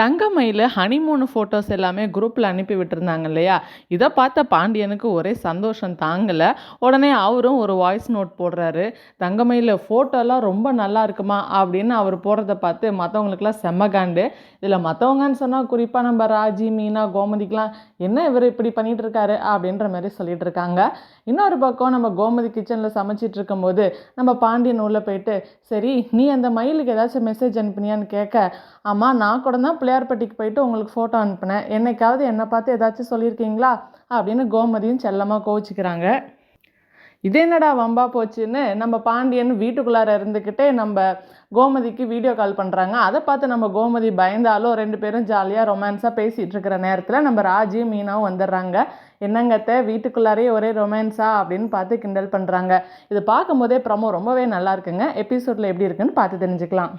தங்கமயில் honeymoon photos எல்லாமே குரூப்பில் அனுப்பி விட்டுருந்தாங்க இல்லையா? இதை பார்த்த பாண்டியனுக்கு ஒரே சந்தோஷம் தாங்கலை. உடனே அவரும் ஒரு வாய்ஸ் நோட் போடுறாரு. தங்கமயில் ஃபோட்டோலாம் ரொம்ப நல்லா இருக்குமா? அப்படின்னு அவர் போடுறத பார்த்து மற்றவங்களுக்குலாம் செம்ம காண்டு. இதில் மற்றவங்கன்னு சொன்னால் குறிப்பாக நம்ம ராஜி மீனா கோமதிக்கெலாம் என்ன இவர் இப்படி பண்ணிகிட்டு இருக்காரு? அப்படின்ற மாதிரி சொல்லிட்டு இருக்காங்க. இன்னொரு பக்கம் நம்ம கோமதி கிச்சனில் சமைச்சிட்டு இருக்கும்போது நம்ம பாண்டியன் உள்ளே போயிட்டு சரி நீ அந்த மயிலுக்கு ஏதாச்சும் மெசேஜ் அனுப்புனியான்னு கேட்க ஆமாம் நான் கூட தான் பிள்ளையார்பட்டிக்கு போயிட்டு உங்களுக்கு ஃபோட்டோ அனுப்பினேன். என்னைக்காவது என்னை பார்த்து ஏதாச்சும் சொல்லியிருக்கீங்களா? அப்படின்னு கோமதியும் செல்லமாக கோவிச்சுக்கிறாங்க. இது என்னடா வம்பா போச்சுன்னு நம்ம பாண்டியன் வீட்டுக்குள்ளார இருந்துக்கிட்டே நம்ம கோமதிக்கு வீடியோ கால் பண்ணுறாங்க அதை பார்த்து நம்ம கோமதி பயந்தாலும் ரெண்டு பேரும் ஜாலியாக ரொமான்ஸாக பேசிகிட்டு இருக்கிற நேரத்தில் நம்ம ராஜியும் மீனாவும் வந்துடுறாங்க. என்னங்கத்த வீட்டுக்குள்ளாரே ஒரே ரொமான்ஸா அப்படின்னு பார்த்து கிண்டல் பண்ணுறாங்க இது பார்க்கும்போதே ப்ரமோ ரொம்பவே நல்லா இருக்குங்க. எபிசோடில் எப்படி இருக்குன்னு பார்த்து தெரிஞ்சுக்கலாம்.